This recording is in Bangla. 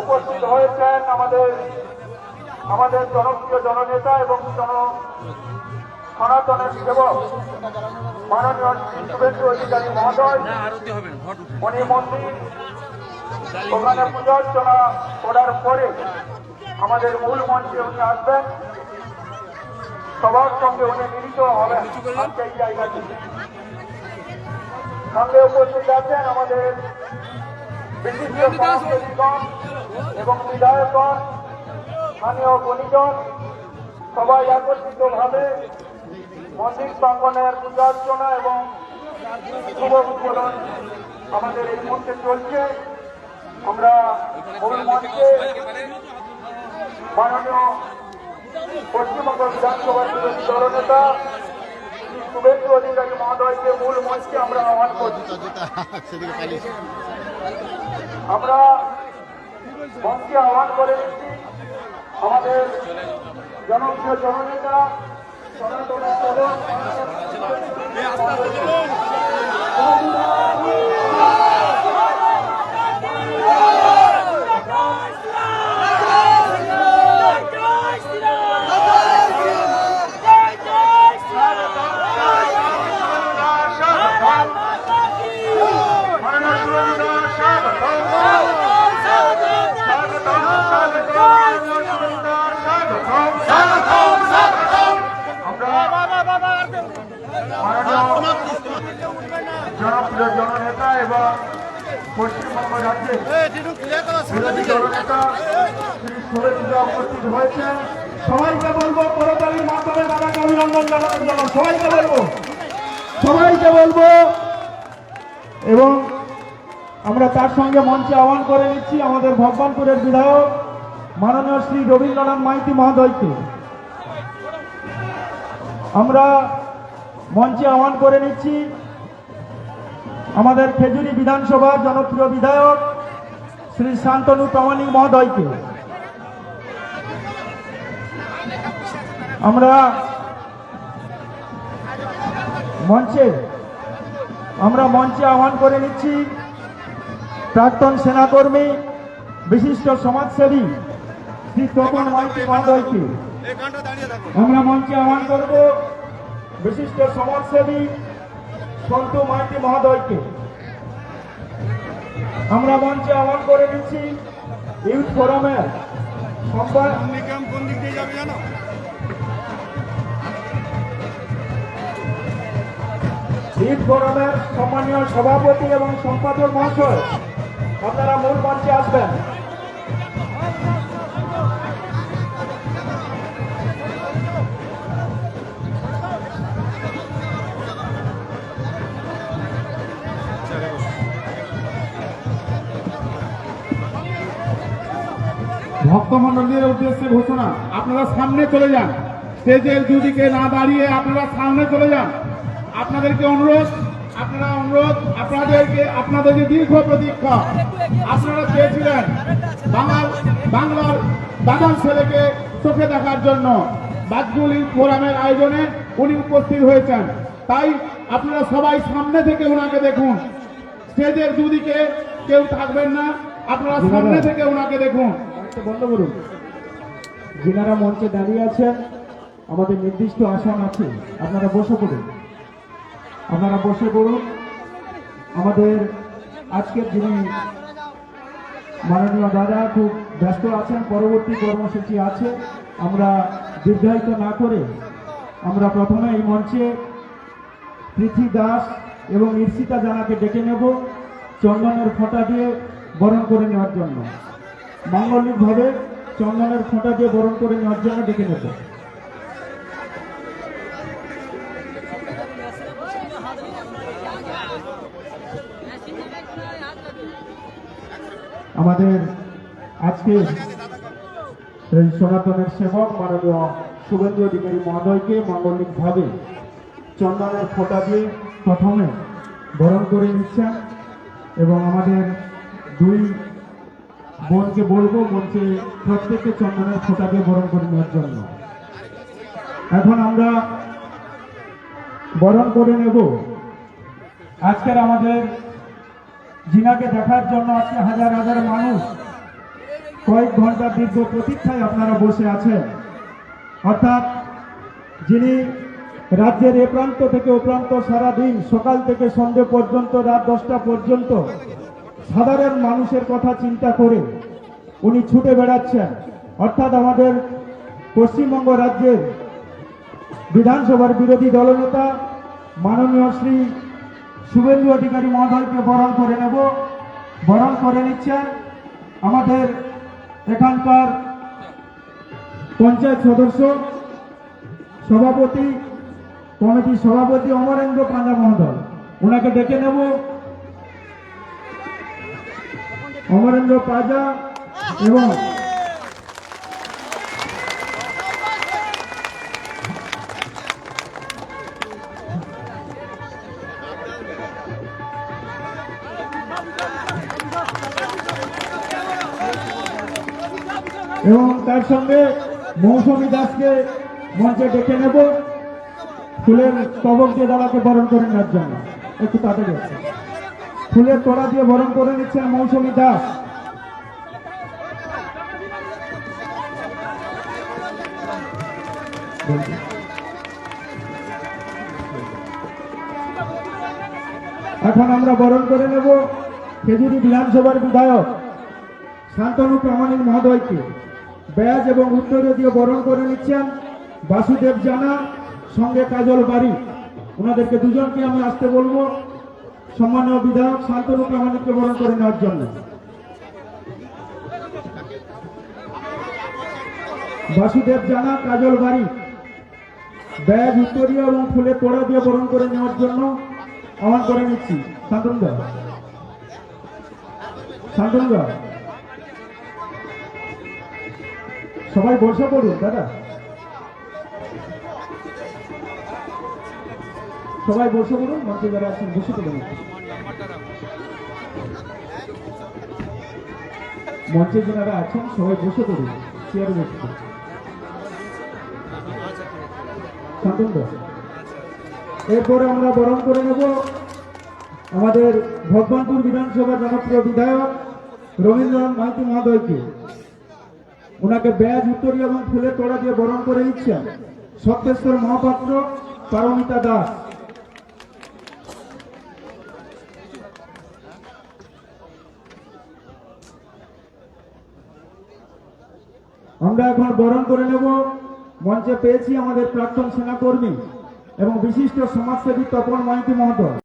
উপস্থিত হয়েছেন আমাদের আমাদের জনপ্রিয় জননেতা এবং জন সনাতনের সেবক মাননীয় শুভেন্দু অধিকারী মহোদয় উনি মন্দির ওখানে পূজা অর্চনা করার পরে আমাদের মূল মঞ্চে উনি আসবেন সবার সঙ্গে উনি মিলিত হবেন আজকে এই জায়গাটি সঙ্গে উপস্থিত আছেন আমাদের বিশিষ্ট এবং বিধায়কগণ স্থানীয় গণিজন সবাই একত্রিত ভাবে মন্দির প্রাঙ্গনের পূজা অর্চনা এবং শুভ উদ্বোধন আমাদের এই মুহূর্তে চলছে। আমরা মূল মঞ্চে মাননীয় পশ্চিমবঙ্গ বিধানসভার বিরোধী দলনেতা শুভেন্দু অধিকারী মহোদয়কে মূল মঞ্চে আমরা আহ্বান করছি। আমরা মঞ্চে আহ্বান করে দিচ্ছি আমাদের জনপ্রিয় জননেতা সনাতনের এবং পশ্চিমবঙ্গ রাজ্যের বিরোধী দলনেতা শ্রী শুভেন্দু উপস্থিত হয়েছেন। সবাইকে বলব করতালির মাধ্যমে দাদাকে অভিনন্দন সবাইকে বলব। সবাইকে বলব। এবং আমরা তার সঙ্গে মঞ্চে আহ্বান করে নিচ্ছি আমাদের ভগবানপুরের বিধায়ক মাননীয় শ্রী রবীন্দ্রনাথ মাইতি মহোদয়কে। আমরা মঞ্চে আহ্বান করে নিচ্ছি। আমাদের খেজুরি বিধানসভার জনপ্রিয় বিধায়ক শ্রী শান্তনু প্রামাণিক মহোদয়কে। আমরা মঞ্চে আমরা মঞ্চে আহ্বান করে নিচ্ছি প্রাক্তন সেনাকর্মী বিশিষ্ট সমাজসেবী শ্রী তপন মাইতি মহোদয়কে। আমরা মঞ্চে আহ্বান করব বিশিষ্ট সমাজসেবী সন্তু মাইতি মহোদয়কে। আমরা মঞ্চে আহ্বান করে নিচ্ছি ইউথ ফোরামের সম্পাদ ঈদ ফোরামের সম্মানীয় সভাপতি এবং সম্পাদক মহাশয় আপনারা মূল মঞ্চে আসবেন। ভক্তমন্ডলীর উদ্দেশ্যে ঘোষণা আপনারা সামনে চলে যান। স্টেজের দুদিকে না দাঁড়িয়ে আপনারা সামনে চলে যান। আপনাদেরকে অনুরোধ আপনারা অনুরোধ আপনাদেরকে আপনাদের যে দীর্ঘ প্রতীক্ষা আপনারা চেয়েছিলেন বাংলার বাংলার দাদার ছেলেকে চোখে দেখার জন্য। বাজগুলি ফোরামের আয়োজনে উনি উপস্থিত হয়েছেন। তাই আপনারা সবাই সামনে থেকে ওনাকে দেখুন। স্টেজের দুদিকে কেউ থাকবেন না আপনারা সামনে থেকে ওনাকে দেখুন। বন্ধ করুন। যিনারা মঞ্চে দাঁড়িয়ে আছেন, আমাদের নির্দিষ্ট আসন আছে, আপনারা বসে পড়ুন। আপনারা বসে পড়ুন। আমাদের আজকের যিনি মাননীয় দাদা খুব ব্যস্ত আছেন, পরবর্তী কর্মসূচি আছে। আমরা দীর্ঘায়িত না করে আমরা প্রথমে এই মঞ্চে পৃথ্বী দাস এবং ঈর্ষিতা জানাকে ডেকে নেব, চন্দনের ফোঁটা দিয়ে বরণ করে নেওয়ার জন্য। মাঙ্গলিকভাবে চন্দনের ফোঁটা দিয়ে বরণ করে নেওয়ার জন্য ডেকে নেব। আমাদের আজকে এই সনাতনের সেবক মাননীয় শুভেন্দু অধিকারী মহোদয়কে মাঙ্গলিকভাবে চন্দনের ফোঁটা দিয়ে প্রথমে বরণ করে নিচ্ছেন এবং আমাদের দুই বোনকে বলব মঞ্চে প্রত্যেককে চন্দনের ফোঁটাকে বরণ করে নেওয়ার জন্য। এখন আমরা বরণ করে নেব। আজকের আমাদের জিনাকে দেখার জন্য আজকে হাজার হাজার মানুষ কয়েক ঘণ্টা দীর্ঘ প্রতীক্ষায় আপনারা বসে আছেন। অর্থাৎ যিনি রাজ্যের এ প্রান্ত থেকে ও প্রান্ত সারাদিন সকাল থেকে সন্ধ্যে পর্যন্ত, রাত দশটা পর্যন্ত সাধারণ মানুষের কথা চিন্তা করে উনি ছুটে বেড়াচ্ছেন। অর্থাৎ আমাদের পশ্চিমবঙ্গ রাজ্যের বিধানসভার বিরোধী দলনেতা মাননীয় শ্রী শুভেন্দু অধিকারী মহোদয়কে বরণ করে নেব। বরণ করে নিচ্ছেন আমাদের এখানকার পঞ্চায়েত সদস্য, সভাপতি, কমিটির সভাপতি অমরেন্দ্র পাঞ্জা মহোদয়। ওনাকে ডেকে নেব। অমরেন্দ্র পাজা এবং এবং তার সঙ্গে মৌসুমী দাসকে মঞ্চে ডেকে নেব। ফুলের স্তবক দিয়ে দাদাকে বরণ করে নেওয়ার জন্য। একটু তাড়াতাড়ি ফুলের তোড়া দিয়ে বরণ করে নিচ্ছেন মৌসুমী দাস। এখন আমরা বরণ করে নেব খেজুরি বিধানসভার বিধায়ক শান্তনু প্রামাণিক মহোদয়কে। ব্যাজ এবং উত্তরীয় দিয়ে বরণ করে নিচ্ছেন বাসুদেব জানা, সঙ্গে কাজল বাড়ি ওনাদেরকে দুজনকে আমি আসতে বলব। সম্মানীয় বিধায়ক শান্তনু প্রামাণিককে বরণ করে নেওয়ার জন্য। বাসুদেব জানা, কাজল বাড়ি। ব্যাগ উত্তরীয় এবং ফুলে তোড়া দিয়ে বরণ করে নেওয়ার জন্য আহ্বান করে নিচ্ছি। শান্তনু দা। শান্তনু দা। সবাই বসে পড়ুন, দাদা। সবাই বসে পড়ুন মঞ্চে যারা আছেন বসে পড়ুন। মঞ্চে যারা আছেন, সবাই বসে পড়ুন চেয়ারে বসে এরপরে আমরা বরণ করে নেব আমাদের ভগবানপুর বিধানসভার জনপ্রিয় বিধায়ক রবীন্দ্রনাথ মাইতি মহোদয়কে। ওনাকে ব্যাজ উত্তরী এবং ফুলের তোড়া দিয়ে বরণ করে নিচ্ছেন সত্যেশ্বর মহাপাত্র পারমিতা দাস। আমরা এখন বরণ করে নেব। মঞ্চে পেয়েছি আমাদের প্রাক্তন সেনাকর্মী এবং বিশিষ্ট সমাজসেবী তপন মাইতি মহোদয়।